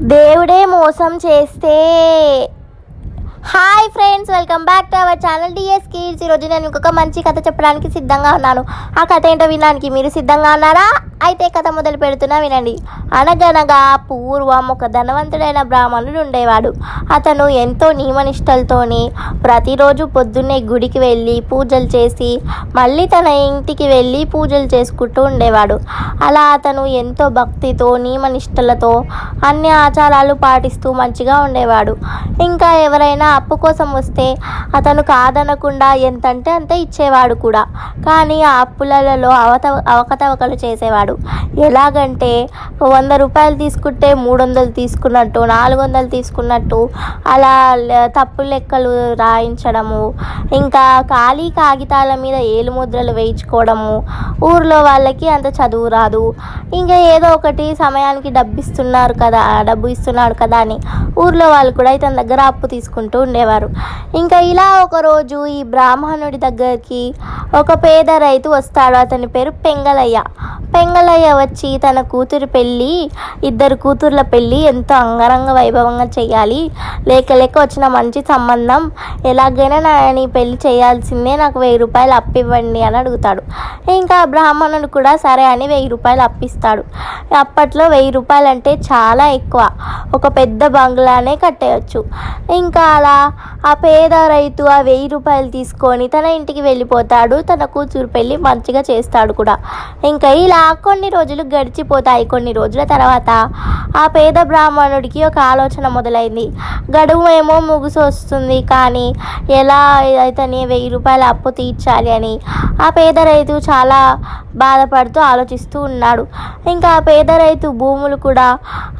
దేవుడే మోసం చేస్తే hi friends welcome back to our channel DS kids ఈరోజు నేను ఇంకొక మంచి కథ చెప్పడానికి సిద్ధంగా ఉన్నాను. ఆ కథ ఏంటో వినడానికి మీరు సిద్ధంగా ఉన్నారా? అయితే కథ మొదలు పెడుతున్నా వినండి. అనగనగా పూర్వం ఒక ధనవంతుడైన బ్రాహ్మణుడు ఉండేవాడు. అతను ఎంతో నియమనిష్టలతోని ప్రతిరోజు పొద్దున్నే గుడికి వెళ్ళి పూజలు చేసి మళ్ళీ తన ఇంటికి వెళ్ళి పూజలు చేసుకుంటూ ఉండేవాడు. అలా అతను ఎంతో భక్తితో నియమనిష్టలతో అన్ని ఆచారాలు పాటిస్తూ మంచిగా ఉండేవాడు. ఇంకా ఎవరైనా అప్పు కోసం వస్తే అతను కాదనకుండా ఎంతంటే అంత ఇచ్చేవాడు కూడా. కానీ ఆ అప్పులలో అవత అవకతవకలు చేసేవాడు. ఎలాగంటే వంద రూపాయలు తీసుకుంటే మూడు వందలు తీసుకున్నట్టు నాలుగు వందలు తీసుకున్నట్టు అలా తప్పు లెక్కలు రాయించడము ఇంకా ఖాళీ కాగితాల మీద ఏలు ముద్రలు వేయించుకోవడము ఊర్లో వాళ్ళకి అంత చదువు రాదు. ఇంకా ఏదో ఒకటి సమయానికి డబ్బు ఇస్తున్నారు కదా డబ్బు ఇస్తున్నాడు కదా అని ఊర్లో వాళ్ళు కూడా ఇతని దగ్గర అప్పు తీసుకుంటూ ఉండేవారు ఇంకా ఇలా ఒకరోజు ఈ బ్రాహ్మణుడి దగ్గరికి ఒక పేద రైతు వస్తాడు. అతని పేరు పెంగలయ్య. పెంగలయ్య వచ్చి తన కూతురు పెళ్ళి ఇద్దరు కూతుర్ల పెళ్ళి ఎంతో అంగరంగ వైభవంగా చేయాలి. లేక లేక వచ్చిన మంచి సంబంధం. ఎలాగైనా నా నీ పెళ్ళి చేయాల్సిందే. నాకు వెయ్యి రూపాయలు అప్పివ్వండి అని అడుగుతాడు. ఇంకా బ్రాహ్మణుడు కూడా సరే అని వెయ్యి రూపాయలు అప్పిస్తాడు. అప్పట్లో వెయ్యి రూపాయలు అంటే చాలా ఎక్కువ. ఒక పెద్ద బంగ్లానే కట్టేయచ్చు. ఇంకా అలా ఆ పేద రైతు ఆ వెయ్యి రూపాయలు తీసుకొని తన ఇంటికి వెళ్ళిపోతాడు. తన కూతురు పెళ్ళి మంచిగా చేస్తాడు కూడా. ఇంకా ఇలా కొన్ని రోజులు గడిచిపోతాయి. కొన్ని రోజుల తర్వాత ఆ పేద బ్రాహ్మణుడికి ఒక ఆలోచన మొదలైంది. గడువు ఏమో ముగిసి వస్తుంది కానీ ఎలా అయితే వెయ్యి రూపాయల అప్పు తీర్చాలి అని ఆ పేద రైతు చాలా బాధపడుతూ ఆలోచిస్తూ ఉన్నాడు. ఇంకా ఆ పేద రైతు భూములు కూడా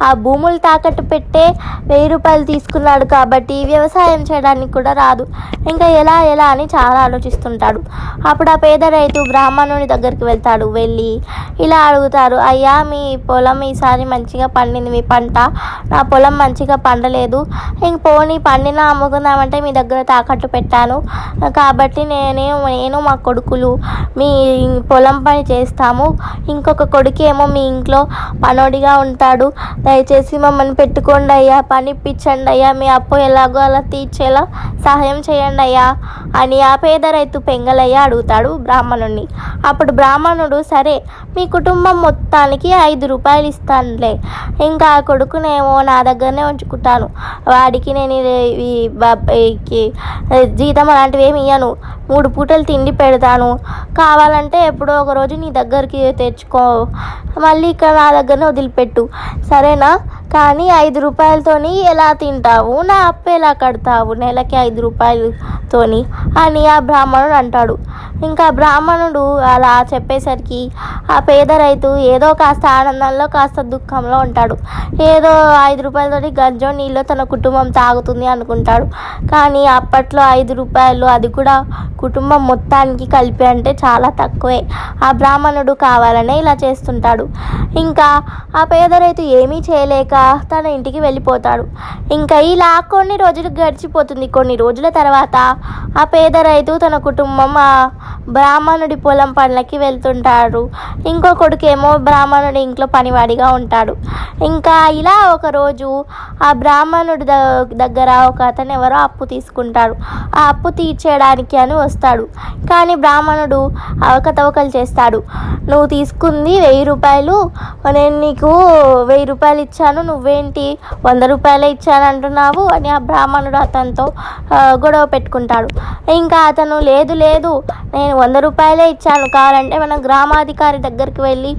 ఆ భూములు తాకట్టు పెట్టే వెయ్యి రూపాయలు తీసుకున్నాడు కాబట్టి వ్యవసాయ చేయడానికి కూడా రాదు. ఇంకా ఎలా ఎలా అని చాలా ఆలోచిస్తుంటాడు. అప్పుడు ఆ పేద రైతు బ్రాహ్మణుని దగ్గరికి వెళ్తాడు. వెళ్ళి ఇలా అడుగుతారు అయ్యా మీ పొలం ఈసారి మంచిగా పండింది మీ పంట? నా పొలం మంచిగా పండలేదు. ఇంక పోనీ పండిన అమ్ముకుందామంటే మీ దగ్గర తాకట్టు పెట్టాను. కాబట్టి నేనే నేను మా కొడుకులు మీ పొలం పని చేస్తాము. ఇంకొక కొడుకు ఏమో మీ ఇంట్లో పనోడిగా ఉంటాడు. దయచేసి మమ్మల్ని పెట్టుకోండి అయ్యా పని ఇప్పించండి అయ్యా. మీ అప్పు ఎలాగో అలా తీర్చేలా సహాయం చేయండి అయ్యా అని ఆ పేద రైతు పెంగలయ్య అడుగుతాడు బ్రాహ్మణుడిని అప్పుడు బ్రాహ్మణుడు సరే మీ కుటుంబం మొత్తానికి ఐదు రూపాయలు ఇస్తానులే. ఇంకా ఆ కొడుకునేమో నా దగ్గరనే ఉంచుకుంటాను. వాడికి నేను ఇది- ఈ జీతం అలాంటివి ఏమి ఇయ్యను. మూడు పూటలు తిండి పెడతాను. కావాలంటే ఎప్పుడో ఒకరోజు నీ దగ్గరికి తెచ్చుకో. మళ్ళీ ఇక్కడ నా దగ్గరనే వదిలిపెట్టు. సరేనా? కానీ ఐదు రూపాయలతోని ఎలా తింటావు? నా అప్పు ఎలా కడతావు? నెలకి ఐదు రూపాయలతోని అని ఆ బ్రాహ్మణుడు అంటాడు. ఇంకా బ్రాహ్మణుడు అలా చెప్పేసరికి ఆ పేద రైతు ఏదో కాస్త ఆనందంలో కాస్త దుఃఖంలో ఉంటాడు. ఏదో ఐదు రూపాయలతోటి గంజో నీళ్ళు తన కుటుంబం తాగుతుంది అనుకుంటాడు. కానీ అప్పట్లో ఐదు రూపాయలు అది కూడా కుటుంబం మొత్తానికి కలిపి అంటే చాలా తక్కువే. ఆ బ్రాహ్మణుడు కావాలనే ఇలా చేస్తుంటాడు. ఇంకా ఆ పేద రైతు ఏమీ చేయలేక తన ఇంటికి వెళ్ళిపోతాడు. ఇంకా ఇలా కొన్ని రోజులు గడిచిపోతుంది. కొన్ని రోజుల తర్వాత ఆ పేద రైతు తన కుటుంబం ఆ బ్రాహ్మణుడి పొలం పనులకి వెళ్తుంటాడు. ఇంకో కొడుకేమో బ్రాహ్మణుడి ఇంట్లో పనివాడిగా ఉంటాడు. ఇంకా ఇలా ఒకరోజు ఆ బ్రాహ్మణుడి ద- దగ్గర ఒక అతను ఎవరో అప్పు తీసుకుంటాడు. ఆ అప్పు తీర్చేయడానికి అని వస్తాడు. కానీ బ్రాహ్మణుడు అవకతవకలు చేస్తాడు. నువ్వు తీసుకుంది వెయ్యి రూపాయలు. నేను నీకు వెయ్యి రూపాయలు ఇచ్చాను. నువ్వేంటి? వంద రూపాయలే ఇచ్చాను అంటున్నావు అని ఆ బ్రాహ్మణుడు అతనితో గొడవ పెట్టుకుంటాడు. ఇంకా అతను లేదు లేదు నేను వంద రూపాయలే ఇచ్చాను. కావాలంటే మనం గ్రామాధికారి దగ్గరికి వెళ్ళి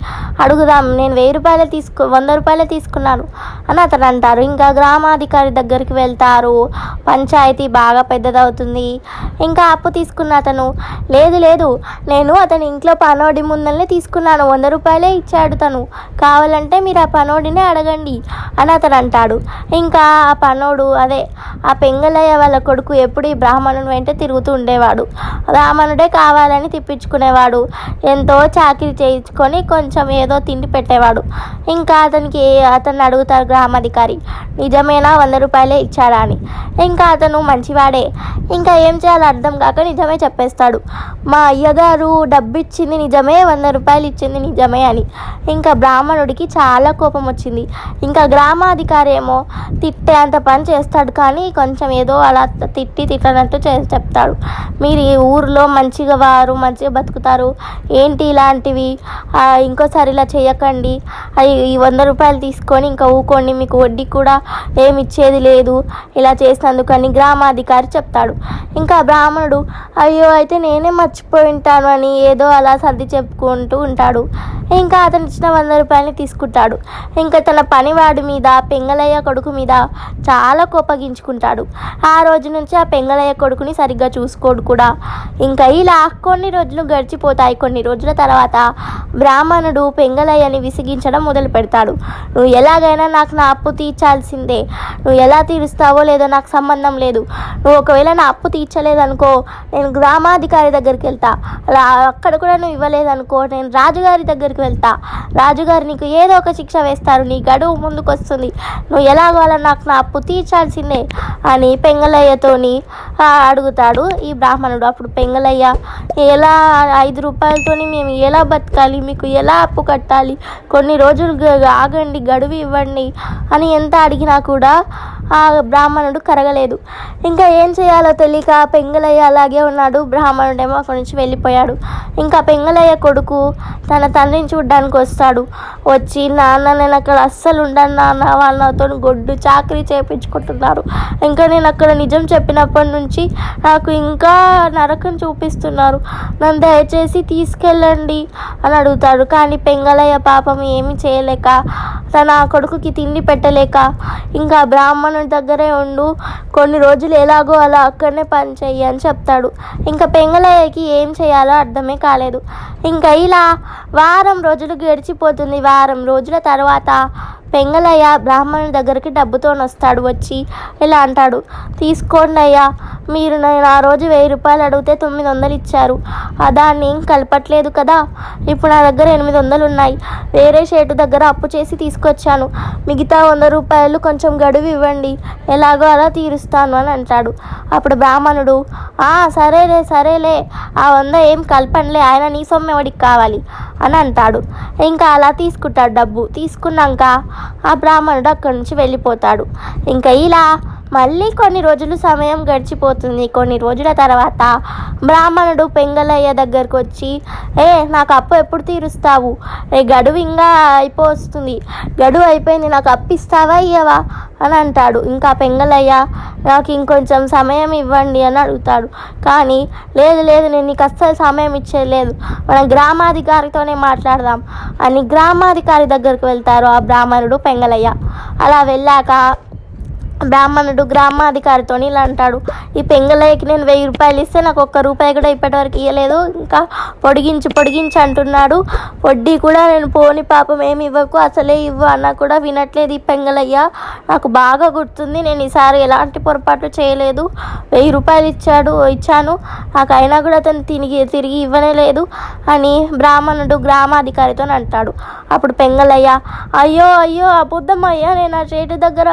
అడుగుదాం. నేను వెయ్యి రూపాయలే తీసుకు వంద రూపాయలే తీసుకున్నాను అని అతను అంటారు. ఇంకా గ్రామాధికారి దగ్గరికి వెళ్తారు. పంచాయతీ బాగా పెద్దదవుతుంది. ఇంకా అప్పు తీసుకున్న అతను లేదు లేదు నేను అతని ఇంట్లో పనోడి ముందరనే తీసుకున్నాను. వంద రూపాయలే ఇచ్చాడు తను. కావాలంటే మీరు ఆ పనోడినే అడగండి. అని అతను అంటాడు. ఇంకా ఆ పనోడు అదే ఆ పెంగలయ్య వాళ్ళ కొడుకు ఎప్పుడు ఈ బ్రాహ్మణుని వెంట తిరుగుతూ ఉండేవాడు. బ్రాహ్మణుడే కావాలని తిప్పించుకునేవాడు. ఎంతో చాకిరి చేయించుకొని కొంచెం ఏదో తిండి పెట్టేవాడు. ఇంకా అతనికి అతన్ని అడుగుతారు గ్రామాధికారి. నిజమేనా? వంద రూపాయలే ఇచ్చాడా? అని. ఇంకా అతను మంచివాడే. ఇంకా ఏం చేయాలో అర్థం కాక నిజమే చెప్పేస్తాడు. మా అయ్యగారు డబ్బు ఇచ్చింది నిజమే వంద రూపాయలు ఇచ్చింది నిజమే అని. ఇంకా బ్రాహ్మణుడికి చాలా కోపం వచ్చింది ఇంకా గ్రామాధికారి ఏమో తిట్టే అంత పని చేస్తాడు కానీ కొంచెం ఏదో అలా తిట్టి తిట్టనట్టు చే చెప్తాడు. మీరు ఈ ఊరిలో మంచిగా వారు మంచిగా బతుకుతారు. ఏంటి ఇలాంటివి? ఇంకోసారి ఇలా చేయకండి. ఈ వంద రూపాయలు తీసుకొని ఇంకా ఊకోండి మీకు వడ్డీ కూడా ఏమి ఇచ్చేది లేదు. ఇలా చేసినందుకని గ్రామాధికారి చెప్తాడు. ఇంకా బ్రాహ్మణుడు అయ్యో అయితే నేనే మర్చిపోయి ఉంటాను అని ఏదో అలా సర్ది చెప్పుకుంటూ ఉంటాడు. ఇంకా అతను ఇచ్చిన వంద రూపాయలని తీసుకుంటాడు. ఇంకా తన పనివాడి మీద పెంగలయ్య కొడుకు మీద చాలా కోపగించుకుంటాడు. ఆ రోజు నుంచి ఆ పెంగలయ్య కొడుకుని సరిగ్గా చూసుకోడు కూడా. ఇంకా ఇలా కొన్ని రోజులు గడిచిపోతాయి. కొన్ని రోజుల తర్వాత బ్రాహ్మణుడు పెంగలయ్యని విసిగించడం మొదలు పెడతాడు. నువ్వు ఎలాగైనా నాకు నా అప్పు తీర్చాల్సిందే. నువ్వు ఎలా తీరుస్తావో లేదో నాకు సంబంధం లేదు. నువ్వు ఒకవేళ నా అప్పు తీర్చలేదనుకో నేను గ్రామాధికారి దగ్గరికి వెళ్తా. అలా అక్కడ కూడా నువ్వు ఇవ్వలేదనుకో నేను రాజుగారి దగ్గరికి వెళ్తా. రాజుగారు నీకు ఏదో ఒక శిక్ష వేస్తారు. నీ గడువు ముందుకు వస్తుంది నువ్వు ఎలాగో అలా నాకు నా అప్పు తీర్చాల్సిందే అని పెంగలయ్యతోని అడుగుతాడు ఈ బ్రాహ్మణుడు. అప్పుడు పెంగలయ్య ఎలా ఐదు రూపాయలతోని మేము ఎలా బతకాలి? మీకు ఎలా అప్పు కట్టాలి? కొన్ని రోజులు గ- ఆగండి గడువు ఇవ్వండి అని ఎంత అడిగినా కూడా ఆ బ్రాహ్మణుడు కరగలేదు. ఇంకా ఏం చేయాలో తెలియక పెంగలయ్య అలాగే ఉన్నాడు. బ్రాహ్మణుడేమో అక్కడి నుంచి వెళ్ళిపోయాడు. ఇంకా పెంగలయ్య కొడుకు తన తండ్రిని చూడ్డానికి వస్తాడు. వచ్చి నాన్న నేను అక్కడ అస్సలు ఉండను నాన్న. వాళ్ళతో గొడ్డు చాకరీ చేయించుకుంటున్నారు ఇంకా నేను అక్కడ నిజం చెప్పినప్పటి నుంచి నాకు ఇంకా నరకం చూపిస్తున్నారు. నన్ను దయచేసి తీసుకెళ్ళండి అని అడుగుతాడు. కానీ పెంగలయ్య పాపం ఏమి చేయలేక తన కొడుకుకి తిండి పెట్టలేక ఇంకా బ్రాహ్మణుడు దగ్గరే ఉండు. కొన్ని రోజులు ఎలాగో అలా అక్కడనే పని చెయ్యి అని చెప్తాడు. ఇంకా పెంగలయ్యకి ఏం చేయాలో అర్థమే కాలేదు. ఇంకా ఇలా వారం రోజులు గడిచిపోతుంది. వారం రోజుల తర్వాత పెంగలయ్య బ్రాహ్మణుడి దగ్గరికి డబ్బుతో వస్తాడు వచ్చి ఇలా అంటాడు. తీసుకోండి అయ్యా మీరు నేను ఆ రోజు వెయ్యి రూపాయలు అడిగితే తొమ్మిది వందలు ఇచ్చారు. ఆ దాన్ని ఏం కలపట్లేదు కదా? ఇప్పుడు నా దగ్గర ఎనిమిది వందలు ఉన్నాయి. వేరే షేటు దగ్గర అప్పు చేసి తీసుకొచ్చాను. మిగతా వంద రూపాయలు కొంచెం గడువు ఇవ్వండి. ఎలాగో అలా తీరుస్తాను అని అంటాడు. అప్పుడు బ్రాహ్మణుడు "ఆ, సరేలే సరేలే. ఆ వంద ఏం కలపండిలే ఆయన నీ సొమ్ము ఎవడికి కావాలి? అని అంటాడు. ఇంకా అలా తీసుకుంటాడు డబ్బు. తీసుకున్నాక. ఆ బ్రాహ్మణుడు అక్కడి నుంచి వెళ్ళిపోతాడు. ఇంకా ఇలా మళ్ళీ కొన్ని రోజులు సమయం గడిచిపోతుంది. కొన్ని రోజుల తర్వాత బ్రాహ్మణుడు పెంగలయ్య దగ్గరకు వచ్చి ఏ నాకు అప్పు ఎప్పుడు తీరుస్తావు? ఏ గడువు ఇంకా అయిపోతుంది గడువు అయిపోయింది నాకు అప్పు ఇస్తావా ఇయ్యవా? అని అంటాడు. ఇంకా పెంగలయ్య నాకు ఇంకొంచెం సమయం ఇవ్వండి అని అడుగుతాడు. కానీ లేదు లేదు నేను నీకు అస్సలు సమయం ఇచ్చేది లేదు మనం గ్రామాధికారితోనే మాట్లాడదాం అని గ్రామాధికారి దగ్గరికి వెళ్తారు ఆ బ్రాహ్మణుడు పెంగలయ్య అలా వెళ్ళాక బ్రాహ్మణుడు గ్రామాధికారితో ఇలా అంటాడు ఈ పెంగలయ్యకి నేను వెయ్యి రూపాయలు ఇస్తే నాకు ఒక్క రూపాయి కూడా ఇప్పటివరకు ఇవ్వలేదు ఇంకా పొడిగించి పొడిగించి అంటున్నాడు. వడ్డీ కూడా నేను పోని పాపం ఏమి ఇవ్వకు అసలే ఇవ్వు అన్నా కూడా వినట్లేదు ఈ పెంగలయ్య నాకు బాగా గుర్తుంది నేను ఈసారి ఎలాంటి పొరపాటు చేయలేదు. వెయ్యి రూపాయలు ఇచ్చాడు ఇచ్చాను. నాకు అయినా కూడా అతను తిరిగి తిరిగి ఇవ్వనే లేదు అని బ్రాహ్మణుడు గ్రామాధికారితో అంటాడు. అప్పుడు పెంగలయ్య అయ్యో అయ్యో అబద్ధం అయ్యా నేను ఆ చేటు దగ్గర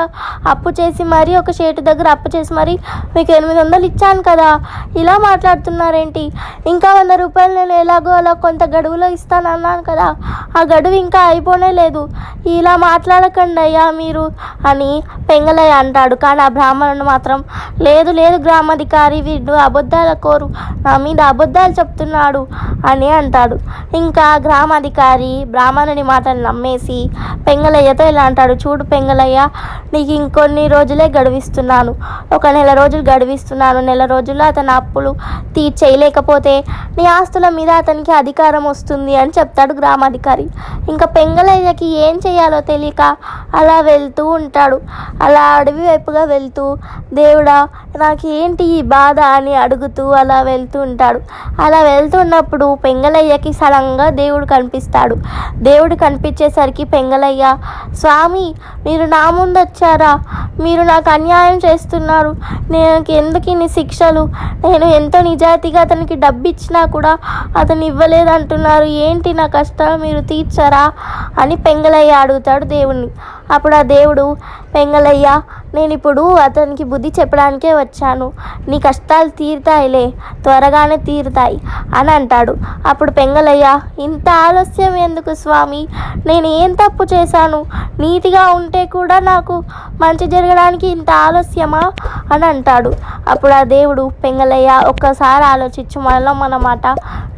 అప్పు చేసి మరీ ఒక చేటు దగ్గర అప్పు చేసి మరీ మీకు ఎనిమిది వందలు ఇచ్చాను కదా. ఇలా మాట్లాడుతున్నారేంటి? ఇంకా వంద రూపాయలు నేను ఎలాగో అలా కొంత గడువులో ఇస్తాను అన్నాను కదా. ఆ గడువు ఇంకా అయిపోనే లేదు. ఇలా మాట్లాడకండి అయ్యా మీరు అని పెంగలయ్య అంటాడు. కానీ ఆ బ్రాహ్మణుడు మాత్రం లేదు లేదు గ్రామాధికారి వీడు అబద్ధాల కోరు. నా మీద అబద్ధాలు చెప్తున్నాడు అని అంటాడు. ఇంకా గ్రామాధికారి బ్రాహ్మణుని మాటలు నమ్మేసి పెంగలయ్యతో ఇలా అంటాడు. చూడు పెంగలయ్య నీకు ఇంకొన్ని రోజులు రోజులే గడువిస్తున్నాను. ఒక నెల రోజులు గడువిస్తున్నాను. నెల రోజుల్లో అతను అప్పులు తీర్చేయలేకపోతే నీ ఆస్తుల మీద అతనికి అధికారం వస్తుంది అని చెప్తాడు గ్రామాధికారి. ఇంకా పెంగలయ్యకి ఏం చేయాలో తెలియక అలా వెళ్తూ ఉంటాడు. అలా అడవి వైపుగా వెళ్తూ దేవుడా నాకు ఏంటి ఈ బాధ? అని అడుగుతూ అలా వెళ్తూ ఉంటాడు. అలా వెళ్తున్నప్పుడు పెంగలయ్యకి సడన్గా దేవుడు కనిపిస్తాడు. దేవుడు కనిపించేసరికి పెంగలయ్య స్వామి మీరు నా ముందు వచ్చారా మీ మీరు నాకు అన్యాయం చేస్తున్నారు. నేను ఎందుకు ఇన్ని శిక్షలు? నేను ఎంతో నిజాయితీగా అతనికి డబ్బు ఇచ్చినా కూడా అతను ఇవ్వలేదంటున్నారు. ఏంటి నా కష్టాలు? మీరు తీర్చరా? అని పెంగలయ్య అడుగుతాడు దేవుణ్ణి. అప్పుడు ఆ దేవుడు పెంగలయ్య నేను ఇప్పుడు అతనికి బుద్ధి చెప్పడానికే వచ్చాను. నీ కష్టాలు తీరుతాయిలే త్వరగానే తీరుతాయి అని అంటాడు. అప్పుడు పెంగలయ్య ఇంత ఆలస్యం ఎందుకు స్వామి? నేను ఏం తప్పు చేశాను? నీతిగా ఉంటే కూడా నాకు మంచి జరగడానికి ఇంత ఆలస్యమా అని అంటాడు. అప్పుడు ఆ దేవుడు పెంగలయ్య ఒక్కసారి ఆలోచించు మనలో మన మాట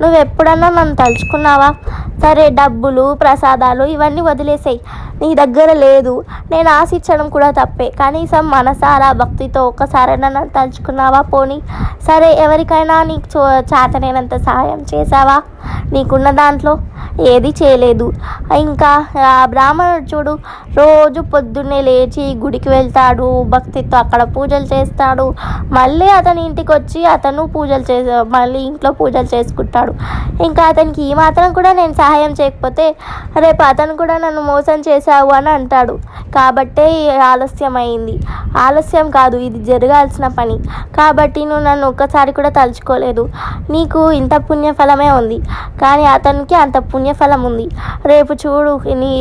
నువ్వు ఎప్పుడన్నా నన్ను తలుచుకున్నావా? సరే డబ్బులు ప్రసాదాలు ఇవన్నీ వదిలేసాయి. నీ దగ్గర లేదు. నేను ఆశించడం కూడా తప్పే. కనీసం మనసారా భక్తితో ఒక్కసారైనా నన్ను తలుచుకున్నావా పోనీ? సరే ఎవరికైనా నీకు చో చేతనైనంత సహాయం చేసావా నీకున్న దాంట్లో ఏది చేయలేదు. ఇంకా ఆ బ్రాహ్మణుడు చూడు రోజు పొద్దున్నే లేచి గుడికి వెళ్తాడు. భక్తితో అక్కడ పూజలు చేస్తాడు. మళ్ళీ అతని ఇంటికి వచ్చి అతను పూజలు చేసే మళ్ళీ ఇంట్లో పూజలు చేసుకుంటాడు. ఇంకా అతనికి ఈ మాత్రం కూడా నేను సహాయం చేయకపోతే రేపు అతను కూడా నన్ను మోసం చేశావు అని అంటాడు. కాబట్టే ఈ ఆలస్యం అయింది. ఆలస్యం కాదు ఇది జరగాల్సిన పని. కాబట్టి నువ్వు నన్ను ఒక్కసారి కూడా తలుచుకోలేదు. నీకు ఇంత పుణ్యఫలమే ఉంది. కానీ అతనికి అంత పుణ్యఫలం ఉంది. రేపు చూడు నీ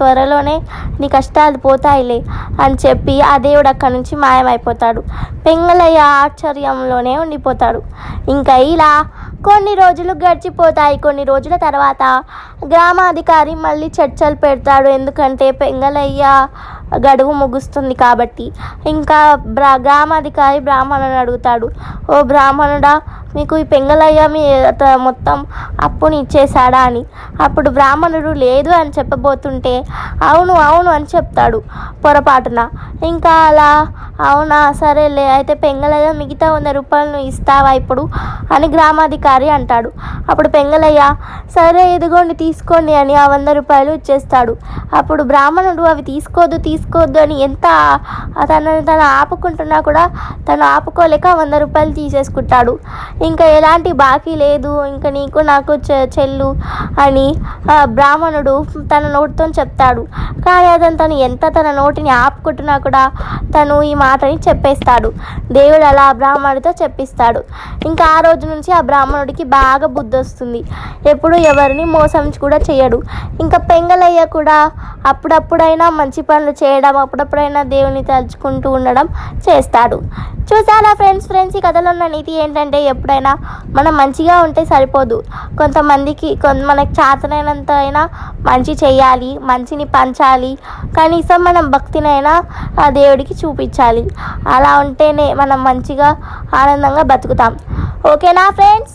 త్వరలోనే నీ కష్టాలు పోతాయిలే అని చెప్పి ఆ దేవుడు అక్కడి నుంచి మాయమైపోతాడు. పెంగలయ్య ఆశ్చర్యంలోనే ఉండిపోతాడు. ఇంకా ఇలా కొన్ని రోజులు గడిచిపోతాయి. కొన్ని రోజుల తర్వాత గ్రామాధికారి మళ్ళీ చర్చలు పెడతాడు. ఎందుకంటే పెంగలయ్య గడువు ముగుస్తుంది కాబట్టి. ఇంకా బ్రా గ్రామాధికారి బ్రాహ్మణుని అడుగుతాడు. ఓ బ్రాహ్మణుడా మీకు ఈ పెంగలయ్య మీ మొత్తం అప్పుని ఇచ్చేశాడా అని. అప్పుడు బ్రాహ్మణుడు లేదు అని చెప్పబోతుంటే అవును అవును అని చెప్తాడు పొరపాటున. ఇంకా అలా? అవునా? సరేలే అయితే పెంగలయ్య మిగతా వంద రూపాయలు ఇస్తావా ఇప్పుడు? అని గ్రామాధికారి అంటాడు. అప్పుడు పెంగలయ్య సరే ఇదిగోండి తీసుకోండి అని ఆ వంద రూపాయలు ఇచ్చేస్తాడు. అప్పుడు బ్రాహ్మణుడు అవి తీసుకోవద్దు తీసుకోవద్దు అని ఎంత తనని తను ఆపుకుంటున్నా కూడా తను ఆపుకోలేక ఆ వంద రూపాయలు తీసేసుకుంటాడు. ఇంకా ఎలాంటి బాకీ లేదు ఇంకా నీకు నాకు చె- చెల్లు అని ఆ బ్రాహ్మణుడు తన నోటితో చెప్తాడు. కానీ అతను తను ఎంత తన నోటిని ఆపుకుంటున్నా కూడా తను ఈ మాటని చెప్పేస్తాడు. దేవుడు అలా ఆ బ్రాహ్మణుడితో చెప్పిస్తాడు. ఇంకా ఆ రోజు నుంచి ఆ బ్రాహ్మణుడికి బాగా బుద్ధి వస్తుంది. ఎప్పుడు ఎవరిని మోసం కూడా చేయడు. ఇంకా పెంగలయ్య కూడా అప్పుడప్పుడైనా మంచి పనులు చేయడం అప్పుడప్పుడైనా దేవుని తలుచుకుంటూ ఉండడం చేస్తాడు. చూసారా ఫ్రెండ్స్ ఫ్రెండ్స్ ఈ కథలో ఉన్న నీతి ఏంటంటే ఎప్పుడైనా మనం మంచిగా ఉంటే సరిపోదు. కొంతమందికి కొంత మనకు చేతనైనంత అయినా మంచి చేయాలి మంచిని పంచాలి కనీసం మనం భక్తినైనా ఆ దేవుడికి చూపించాలి. అలా ఉంటేనే మనం మంచిగా ఆనందంగా బతుకుతాం. ఓకేనా ఫ్రెండ్స్?